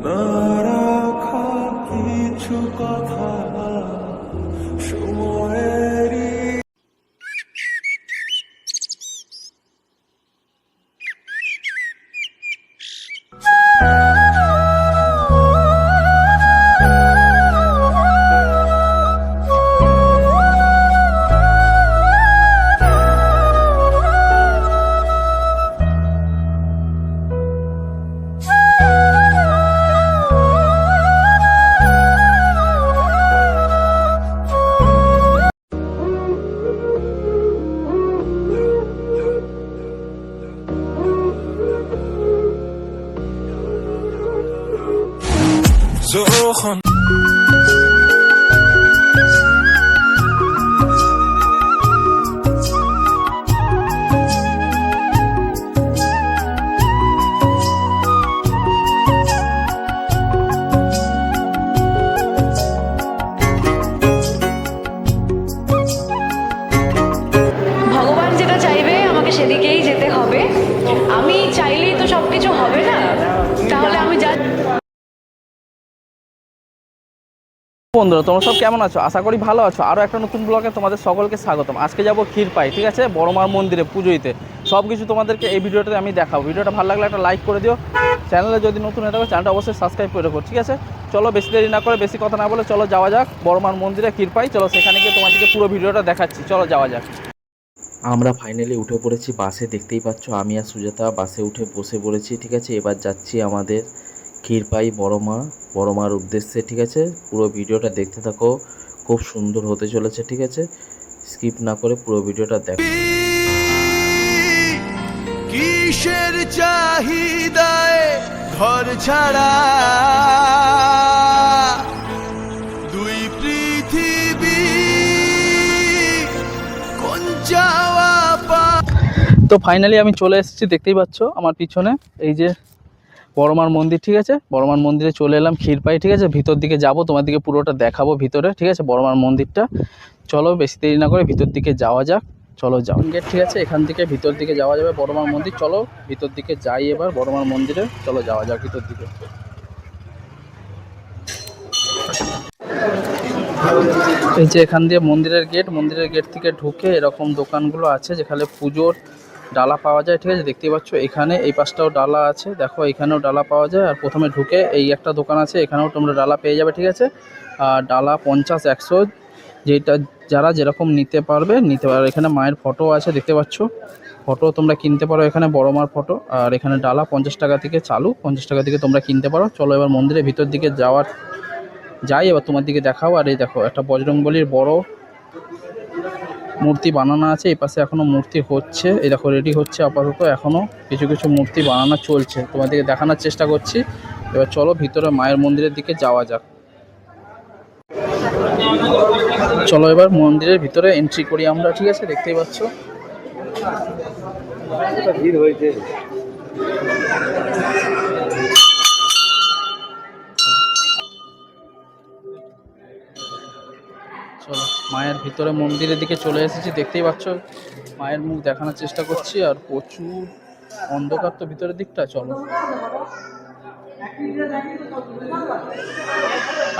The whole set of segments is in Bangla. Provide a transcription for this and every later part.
না রাখা কিছু কথা সময়েরই যখন ভগবান বন্ধুরা, তোমরা সব কেমন আছো? আশা করি ভালো আছো। আরও একটা নতুন ব্লগে তোমাদের সকলকে স্বাগতম। আজকে যাব ক্ষীরপাই, ঠিক আছে? বড়মার মন্দিরে পুজো দিতে সব কিছু তোমাদেরকে এই ভিডিওটাতে আমি দেখাবো। ভিডিওটা ভালো লাগলে একটা লাইক করে দিও। চ্যানেলে যদি নতুন হয়ে থাকো চ্যানেলটা অবশ্যই সাবস্ক্রাইব করে ঠিক আছে? চলো বেশি দেরি না করে, বেশি কথা না বলে চলো যাওয়া যাক বড়মার মন্দিরে ক্ষীরপাই। চলো সেখানে গিয়ে তোমাদেরকে পুরো ভিডিওটা দেখাচ্ছি। চলো যাওয়া যাক। আমরা ফাইনালি উঠে পড়েছি। বাসে দেখতেই পাচ্ছ, আমি আর সুজাতা বাসে উঠে বসে পড়েছি, ঠিক আছে? এবার যাচ্ছি আমাদের ক্ষীরপাই বড়মা বড়মার উদ্দেশ্যে ঠিক আছে? পুরো ভিডিওটা দেখতে থাকো। খুব সুন্দর হতে চলেছে ঠিক আছে? স্কিপ না করে পুরো ভিডিওটা দেখো। কিসের চাহিদায় ঘর ছাড়া? দুই পৃথিবী কোন যাওয়া পা তো ফাইনালি আমি চলে এসেছি দেখতেই পাচ্ছ আমার পিছনে। এই যে বড়মার মন্দির, ঠিক আছে? বড়মার মন্দিরে চলে এলাম ক্ষীরপাই ঠিক আছে? ভিতর দিকে যাব তোমার দিকে পুরোটা দেখাবো ভিতরে, ঠিক আছে? বড়মার মন্দিরটা। চলো, বেশি দেরি না করে ভিতর দিকে যাওয়া যাক। চলো যাও গেট ঠিক আছে? এখান থেকে ভিতর দিকে যাওয়া যাবে বড়মার মন্দির। চলো, ভিতর দিকে যাই এবার বড়মার মন্দিরে। চলো, যাওয়া যাক ভিতর দিকে। এই যে এখান দিয়ে মন্দিরের গেট মন্দিরের গেট থেকে ঢুকে এরকম দোকানগুলো আছে যেখানে পুজোর ডালা পাওয়া যায়, ঠিক আছে? দেখতে পাচ্ছ, এখানে এই পাশটাও ডালা আছে। দেখো, এখানেও ডালা পাওয়া যায়, আর প্রথমে ঢুকে এই একটা দোকান আছে, এখানেও তোমরা ডালা পেয়ে যাবে, ঠিক আছে? আর ডালা পঞ্চাশ, একশো, যেটা, যারা যেরকম নিতে পারবে নিতে পারবে। এখানে মায়ের ফটো আছে, দেখতে পাচ্ছ? ফটো তোমরা কিনতে পারো এখানে, বড় মার ফটো। আর এখানে ডালা পঞ্চাশ টাকা থেকে চালু, পঞ্চাশ টাকা থেকে তোমরা কিনতে পারো। চলো এবার মন্দিরের ভিতর দিকে যাওয়ার, যাই, এবার তোমার দিকে দেখাও। আর এই দেখো, একটা বজরংবলির বড় মূর্তি বানানো আছে, এই পাশে এখনও মূর্তি হচ্ছে। এই দেখো রেডি হচ্ছে আপাতত, এখনও কিছু কিছু মূর্তি বানানো চলছে। তোমাদেরকে দেখানোর চেষ্টা করছি। এবার চলো ভিতরে মায়ের মন্দিরের দিকে যাওয়া যাক। চলো এবার মন্দিরের ভিতরে এন্ট্রি করি আমরা, ঠিক আছে? দেখতেই পাচ্ছ? ভিড় হয়েছে। ভিতরে মন্দিরের দিকে চলে এসেছি, দেখতেই পাচ্ছ। মায়ের মুখ দেখানোর চেষ্টা করছি আর প্রচুর অন্ধকার তো ভিতরের দিকটা, চলো।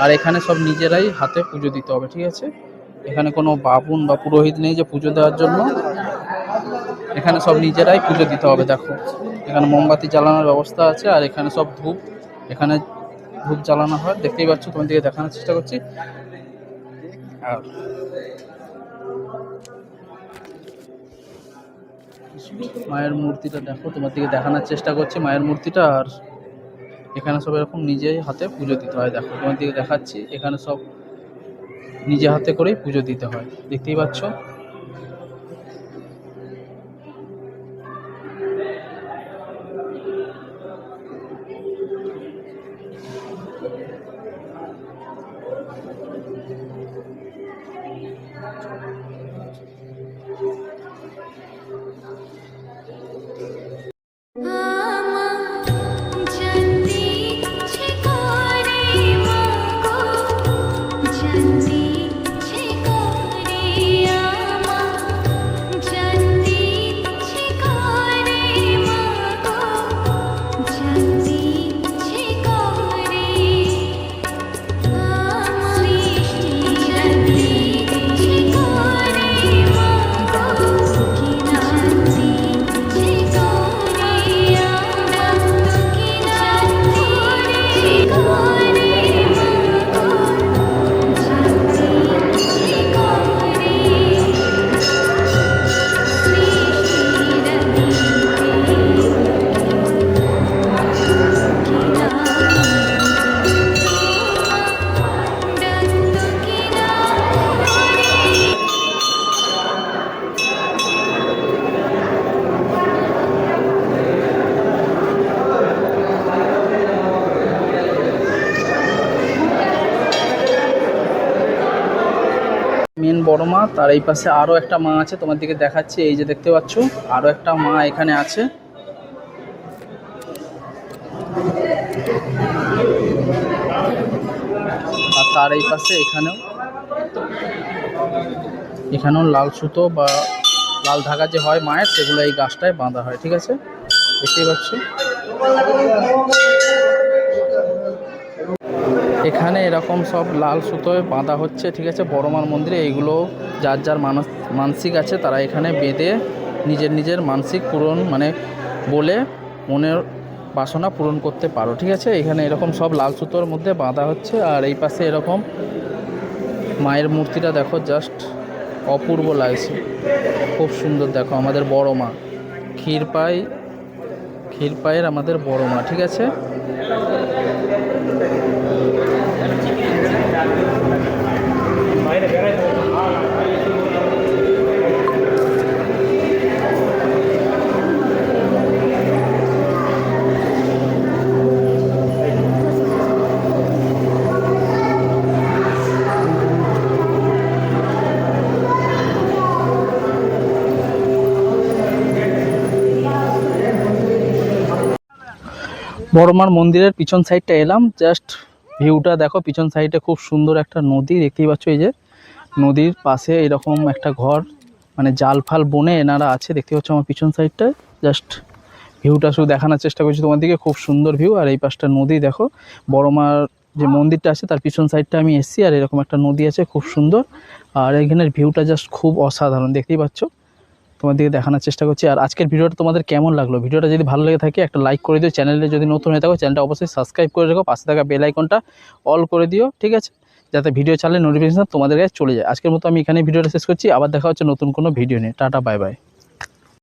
আর এখানে সব নিজেরাই হাতে পুজো দিতে হবে, ঠিক আছে? এখানে কোনো বাবুন বা পুরোহিত নেই যে পুজো দেওয়ার জন্য। এখানে সব নিজেরাই পুজো দিতে হবে, দেখো। এখানে মোমবাতি জ্বালানোর ব্যবস্থা আছে আর এখানে সব ধূপ, এখানে ধূপ জ্বালানো হয়। দেখতেই পাচ্ছ তোমার দিকে দেখানোর চেষ্টা করছি। আর মায়ের মূর্তিটা দেখো, তোমার দিকে দেখানোর চেষ্টা করছি মায়ের মূর্তিটা, আর এখানে সব এরকম নিজেই হাতে পুজো দিতে হয়। দেখো, তোমার দিকে দেখাচ্ছি, এখানে সব নিজে হাতে করেই পুজো দিতে হয়। দেখতেই পাচ্ছ? বড় মা, তার এই পাশে আরও একটা মা আছে, তোমার দিকে দেখাচ্ছি, এই যে দেখতে পাচ্ছ আরও একটা মা এখানে আছে। আর তার এই পাশে এখানেও এখানেও লাল সুতো বা লাল ধাগা যে হয় মায়ের, সেগুলো এই গাছটায় বাঁধা হয়, ঠিক আছে? দেখতেই পাচ্ছ? এখানে এরকম সব লাল সুতোয় বাঁধা হচ্ছে, ঠিক আছে? বড়মার মন্দিরে এইগুলো যার যার মানস, মানসিক আছে তারা এখানে বেঁধে নিজের নিজের মানসিক পূরণ মানে বলে মনের বাসনা পূরণ করতে পারো, ঠিক আছে? এখানে এরকম সব লাল সুতোর মধ্যে বাঁধা হচ্ছে আর এই পাশে এরকম মায়ের মূর্তিটা দেখো জাস্ট অপূর্ব লাগছে। খুব সুন্দর দেখো আমাদের বড় মা। ক্ষীরপাই, ক্ষীরপাইয়ের আমাদের বড় মা, ঠিক আছে? বড়মার মন্দিরের পিছন সাইডটা এলাম জাস্ট ভিউটা দেখো, পিছন সাইডে খুব সুন্দর একটা নদী, দেখতেই পাচ্ছ এই যে নদীর পাশে এরকম একটা ঘর মানে জাল ফাল বনে এনারা আছে, দেখতে পাচ্ছ আমার পিছন সাইডটায় জাস্ট ভিউটা শুধু দেখানোর চেষ্টা করছি তোমাদেরকে, খুব সুন্দর ভিউ আর এই পাশটা নদী দেখো, বড়মার যে মন্দিরটা আছে, তার পিছন সাইডটা আমি এসেছি, আর এরকম একটা নদী আছে, খুব সুন্দর। আর এখানের ভিউটা জাস্ট খুব অসাধারণ, দেখতেই পাচ্ছ। তোমাদেরকে দেখানোর চেষ্টা করছি। আর আজকের ভিডিওটা তোমাদের কেমন লাগল? ভিডিওটা যদি ভালো লেগে থাকে, একটা লাইক করে দিও। চ্যানেলে যদি নতুন হয়ে থাকো, চ্যানেলটা অবশ্যই সাবস্ক্রাইব করে রাখো। পাশে থাকা বেল আইকনটা অল করে দিও, ঠিক আছে? যাতে ভিডিও চালে নোটিফিকেশন তোমাদের কাছে চলে যায়। আজকের মতো আমি এখানে ভিডিওটা শেষ করছি। আবার দেখা হচ্ছে নতুন কোনো ভিডিও নিয়ে। Tata bye bye